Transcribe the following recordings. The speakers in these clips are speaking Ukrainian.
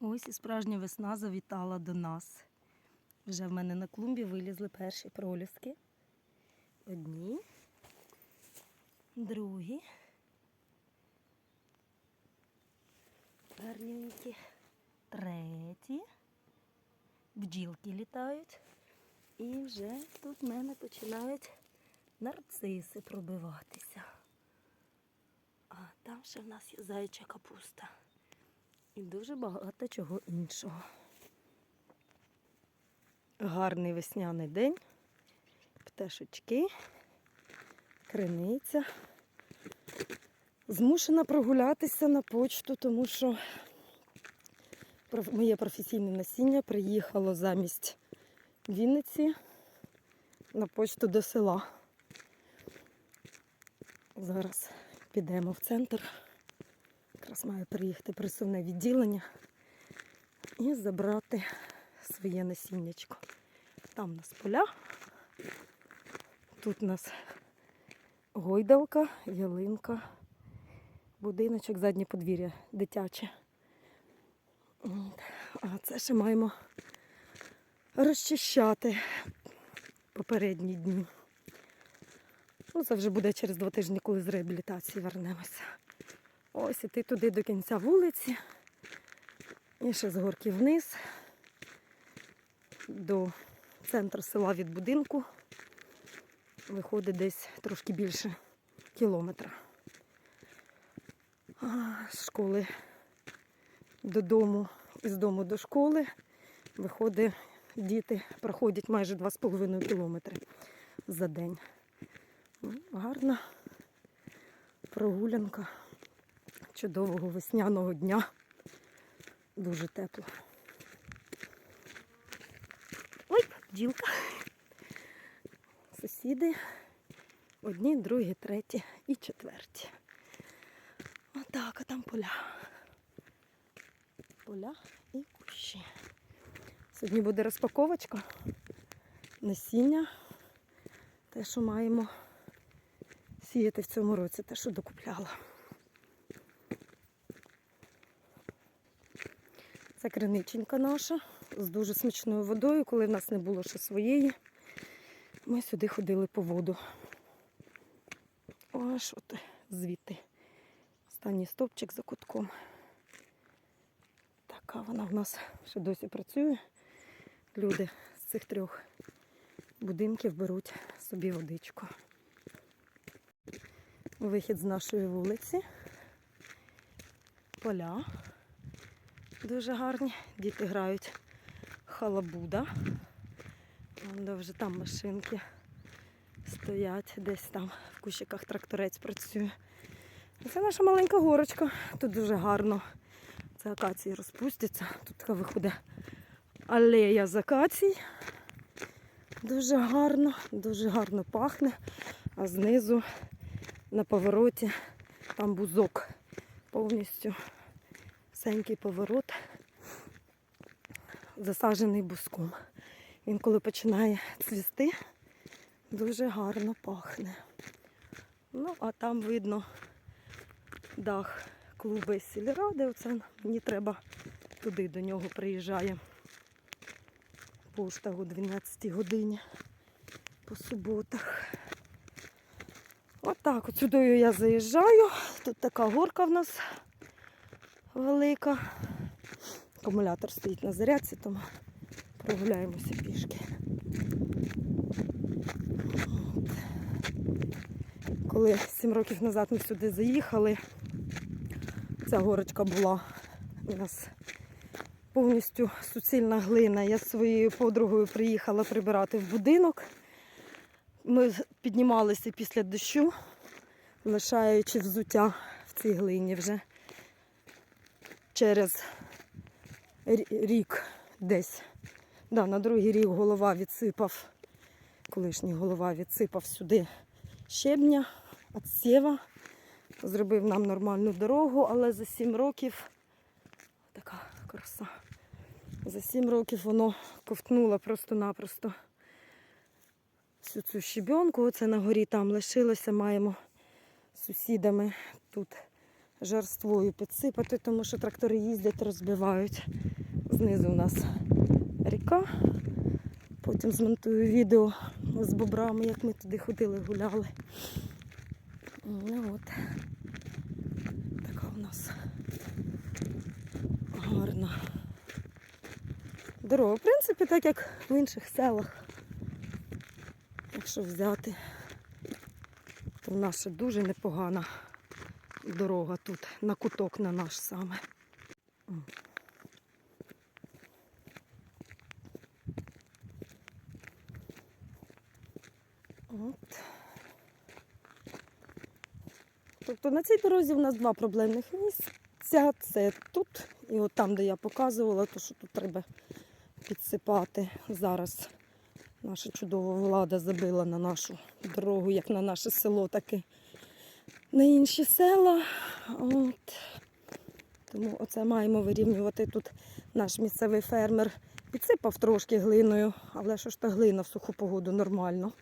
Ось і справжня весна завітала до нас. Вже в мене на клумбі вилізли перші проліски. Одні, другі. Гарненькі. Треті. Бджілки літають. І вже тут в мене починають нарциси пробиватися. А там ще в нас є зайча капуста. І дуже багато чого іншого. Гарний весняний день, пташечки, криниця. Змушена прогулятися на почту, тому що моє професійне насіння приїхало замість Вінниці на почту до села. Зараз підемо в центр. Якраз має приїхати присувне відділення і забрати своє насіннячко. Там у нас поля, тут у нас гойдалка, ялинка, будиночок, заднє подвір'я дитяче. А це ще маємо розчищати попередні дні. Ну, це вже буде через два тижні, коли з реабілітації вернемося. Ось іти туди до кінця вулиці. І ще з горки вниз до центру села від будинку. Виходить десь трошки більше кілометра. З школи додому і з дому до школи виходить, діти проходять майже 2,5 кілометри за день. Гарна прогулянка чудового весняного дня. Дуже тепло. Ой, бджілка. Сусіди. Одні, другі, треті і четверті. Отак, а там поля. Поля і кущі. Сьогодні буде розпаковочка насіння. Те, що маємо сіяти в цьому році, те, що докупляла. Це криниченька наша з дуже смачною водою, коли в нас не було ще своєї. Ми сюди ходили по воду. Аж от звідти. Останній стовпчик за кутком. Така вона в нас ще досі працює. Люди з цих трьох будинків беруть собі водичку. Вихід з нашої вулиці. Поля. Дуже гарні. Діти грають халабуда. Вже там машинки стоять, десь там в кущиках тракторець працює. Це наша маленька горочка. Тут дуже гарно. Це акації розпустяться. Тут така виходить алея з акацій. Дуже гарно, дуже гарно пахне. А знизу на повороті там бузок повністю всенький поворот засаджений буском. Він коли починає цвісти, дуже гарно пахне. Ну, а там видно дах клуби сільради. Оце мені треба туди до нього приїжджає пошта о 12 годині по суботах. Отак, от сюди я заїжджаю. Тут така горка в нас велика. Акумулятор стоїть на зарядці, тому прогуляємося пішки. Коли 7 років назад ми сюди заїхали, ця горочка була у нас повністю суцільна глина. Я з своєю подругою приїхала прибирати в будинок. Ми піднімалися після дощу, лишаючи взуття в цій глині вже через рік десь. Да, на другий рік голова відсипав, колишній голова відсипав сюди щебня, отсєва, зробив нам нормальну дорогу, але за сім років така краса. За сім років воно ковтнуло просто-напросто всю цю щебенку. Оце на горі там лишилося. Маємо сусідами тут жарствою підсипати, тому що трактори їздять, розбивають. Знизу у нас ріка. Потім змонтую відео з бобрами, як ми туди ходили, гуляли. Ну от. Така у нас гарна дорога. В принципі, так як в інших селах. Якщо взяти, то в нас ще дуже непогана дорога тут, на куток на наш саме. От. Тобто на цій дорозі в нас два проблемних місця. Це тут і от там, де я показувала, то що тут треба підсипати. Зараз наша чудова влада забила на нашу дорогу, як на наше село, так і на інші села. От. Тому оце маємо вирівнювати тут наш місцевий фермер. Підсипав трошки глиною, але що ж та глина в суху погоду нормально.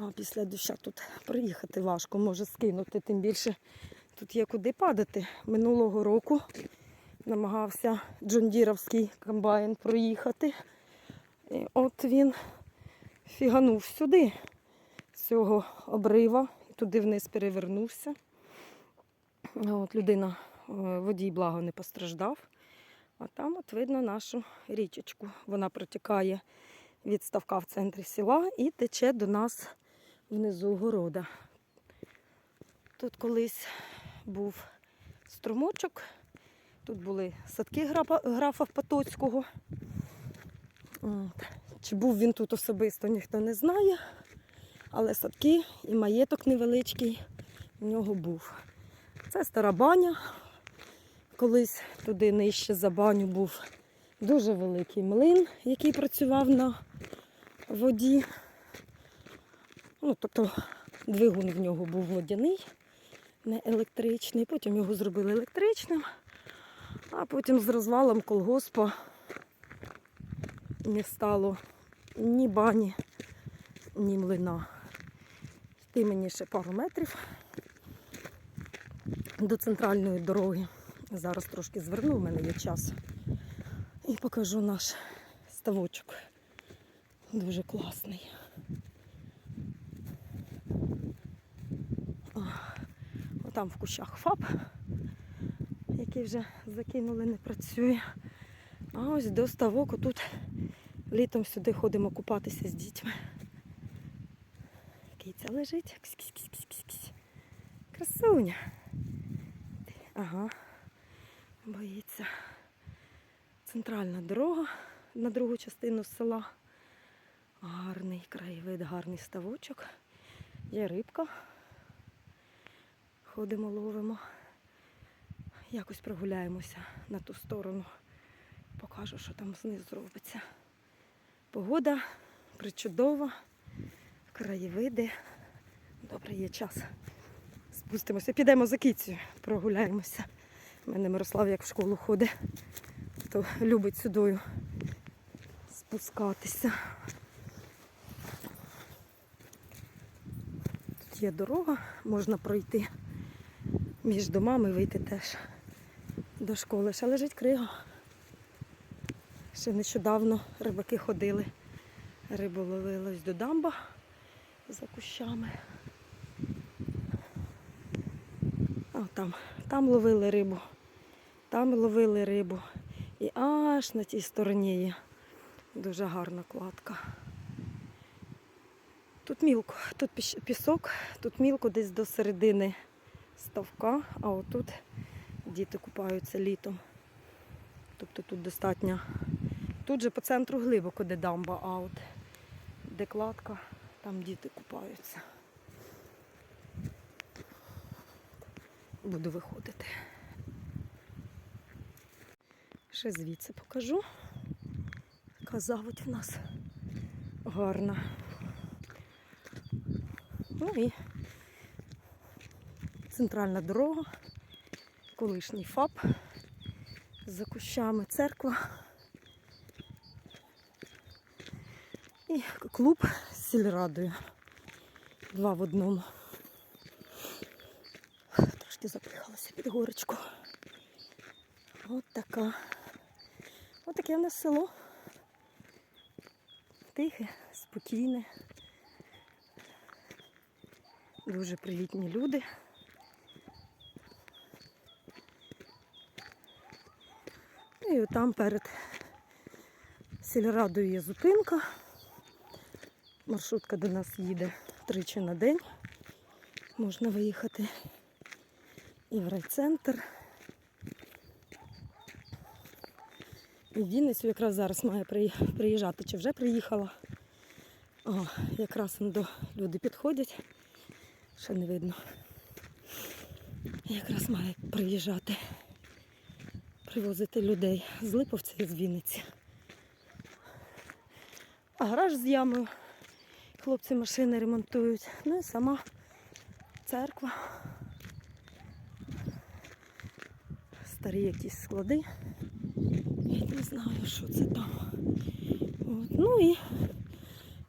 А після доща тут проїхати важко, може скинути, тим більше тут є куди падати. Минулого року намагався джондіровський комбайн проїхати. І от він фіганув сюди, з цього обрива, туди вниз перевернувся. От людина, е, водій благо не постраждав. А там от видно нашу річечку. Вона протікає від ставка в центрі села і тече до нас внизу города. Тут колись був струмочок, тут були садки графа, Потоцького. От. Чи був він тут особисто, ніхто не знає. Але садки і маєток невеличкий в нього був. Це стара баня. Колись туди нижче за баню був дуже великий млин, який працював на воді. Ну, тобто двигун в нього був водяний, не електричний. Потім його зробили електричним, а потім з розвалом колгоспа не стало ні бані, ні млина. Йти мені ще пару метрів до центральної дороги. Зараз трошки зверну, в мене є час. І покажу наш ставочок. Дуже класний. О, Отам в кущах ФАП, який вже закинули, не працює. А ось до ставок тут літом сюди ходимо купатися з дітьми. Киця лежить. Ксь-ксь-ксь-ксь-ксь. Красуня. Ага. Боїться. Центральна дорога на другу частину села. Гарний краєвид, гарний ставочок. Є рибка. Ходимо, ловимо. Якось прогуляємося на ту сторону. Покажу, що там знизу робиться. Погода причудова, краєвиди. Добре, є час. Спустимося, підемо за кицею, прогуляємося. У мене Мирослав як в школу ходить, то любить сюдою спускатися. Тут є дорога, можна пройти між домами, вийти теж до школи. Ще лежить крига. Ще нещодавно рибаки ходили, рибу ловили до дамба за кущами. А там, там ловили рибу, там ловили рибу. І аж на тій стороні є дуже гарна кладка. Тут мілко, тут пісок, тут мілко десь до середини ставка, а отут діти купаються літом. Тобто тут достатньо. Тут же по центру глибоко, де дамба, а от де кладка, там діти купаються. Буду виходити. Ще звідси покажу. Яка заводь в нас гарна. Ну і центральна дорога, колишній ФАП, за кущами церква і клуб з сільрадою. Два в одному. Трошки запихалася під горочку. От така. От таке в нас село. Тихе, спокійне. Дуже привітні люди. Ну, І там перед сільрадою є зупинка. Маршрутка до нас їде тричі на день. Можна виїхати і в райцентр. І в Вінницю якраз зараз має приїжджати, чи вже приїхала. О, якраз до люди підходять. Ще не видно. Якраз має приїжджати, привозити людей з Липовця і з Вінниці. А гараж з ямою. Хлопці машини ремонтують. Ну і сама церква. Старі якісь склади. Я не знаю, що це там. От. Ну і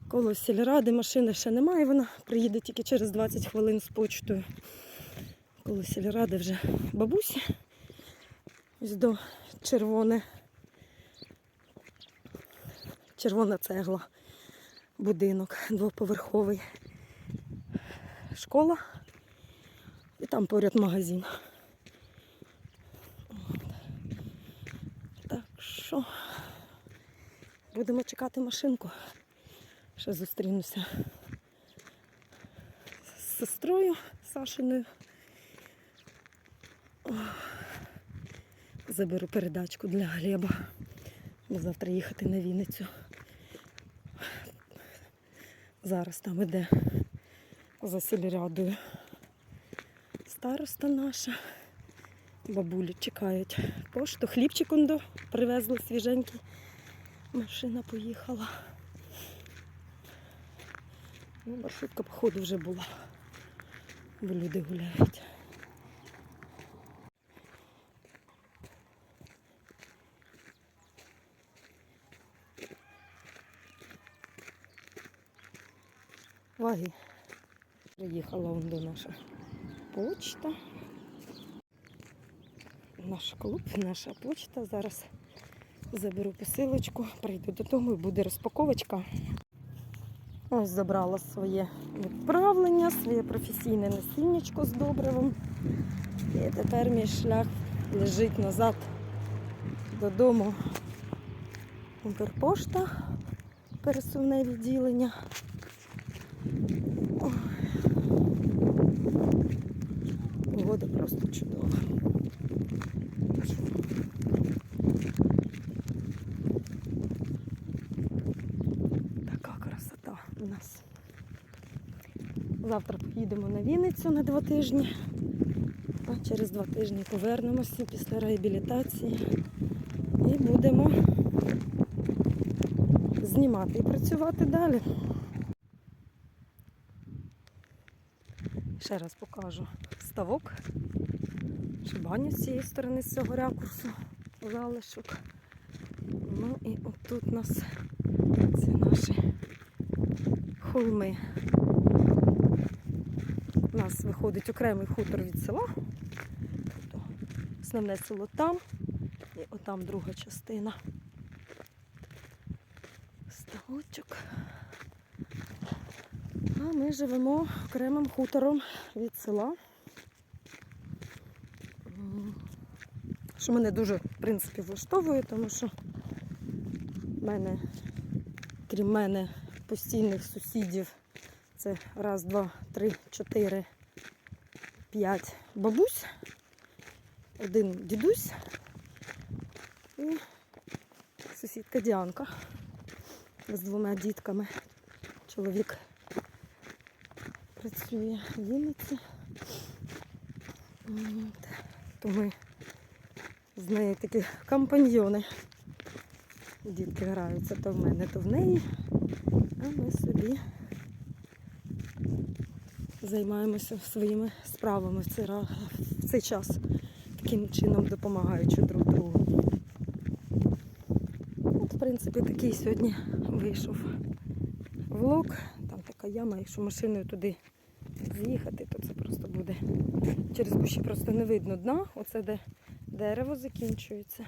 коло сільради машини ще немає. Вона приїде тільки через 20 хвилин з почтою. Коло сільради вже бабусі. Ось до червоне. Червона цегла. Будинок двоповерховий. Школа. І там поряд магазин. Так що будемо чекати машинку. Ще зустрінуся з сестрою Сашиною. Заберу передачку для Глеба. Бо завтра їхати на Вінницю. Зараз там іде за сільрядою староста наша. Бабулі чекають пошту. Хлібчик до привезли свіженький. Машина поїхала. Ну, маршрутка, походу, вже була. Бо люди гуляють. Ваги. Приїхала до наша почта. Наш клуб, наша почта. Зараз заберу посилочку, прийду додому і буде розпаковочка. Ось забрала своє відправлення, своє професійне насіннячко з добривом. І тепер мій шлях лежить назад додому. Укрпошта, пересувне відділення. Ой. Погода просто чудова. Така красота у нас. Завтра поїдемо на Вінницю на два тижні, а через два тижні повернемося після реабілітації і будемо знімати і працювати далі. Ще раз покажу ставок. Шибаню з цієї сторони з цього ракурсу залишок. Ну і отут у нас це наші холми. У нас виходить окремий хутор від села. Тобто основне село там і отам друга частина. Ставочок. А ми живемо окремим хутором від села. Що мене дуже, в принципі, влаштовує, тому що в мене, крім мене, постійних сусідів це раз, два, три, чотири, п'ять бабусь, один дідусь і сусідка Діанка з двома дітками. Чоловік працює в Вінниці. То ми з нею такі компаньйони. Дітки граються то в мене, то в неї. А ми собі займаємося своїми справами в цей, в цей час, таким чином допомагаючи друг другу. От, в принципі, такий сьогодні вийшов влог. Там така яма, якщо машиною туди з'їхати, то це просто буде. Через кущі просто не видно дна. Оце де дерево закінчується.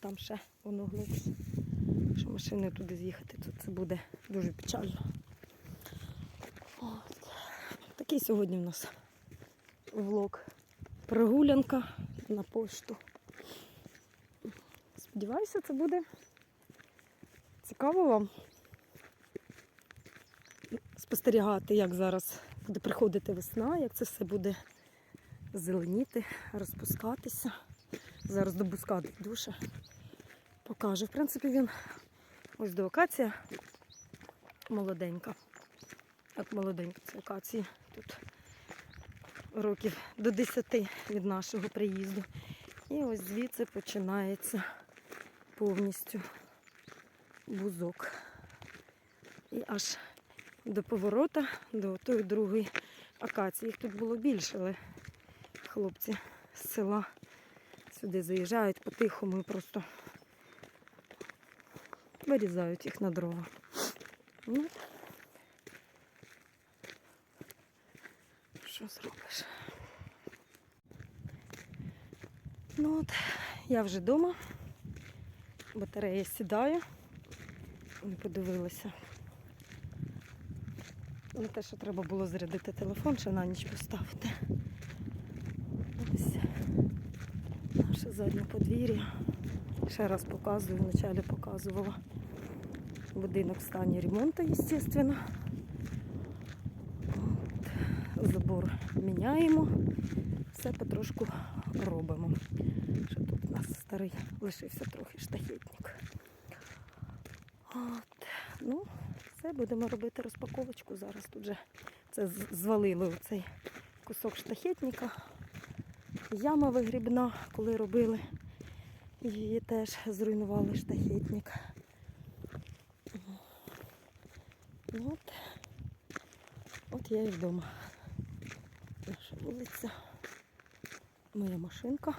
Там ще воно глибше. Що машиною туди з'їхати, то це буде дуже печально. От. Такий сьогодні в нас влог. Прогулянка на пошту. Сподіваюся, це буде цікаво вам спостерігати, як зараз буде приходити весна, як це все буде зеленіти, розпускатися. Зараз до бускати душа. Покажу. В принципі, він ось до акація молоденька. От молоденька це акації. Тут років до 10 від нашого приїзду. І ось звідси починається повністю бузок. І аж до поворота, до тої другої акації. Їх тут було більше, але хлопці з села сюди заїжджають по-тихому і просто вирізають їх на дрова. Ну, що зробиш? Ну от, я вже вдома. Батарея сідає. Не подивилася. На те, що треба було зарядити телефон, ще на ніч поставити. Ось наше заднє подвір'я. Ще раз показую, вначалі показувала. Будинок в стані ремонту, звісно. Забор міняємо. Все потрошку робимо. Що тут у нас старий лишився трохи штахетник. От. Ну, все, будемо робити розпаковочку зараз. Тут же це звалило цей кусок штахетника. Яма вигрібна, коли робили. Її теж зруйнували штахетник. Ну, От, от я і вдома. Наша вулиця. Моя машинка.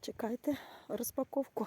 Чекайте розпаковку.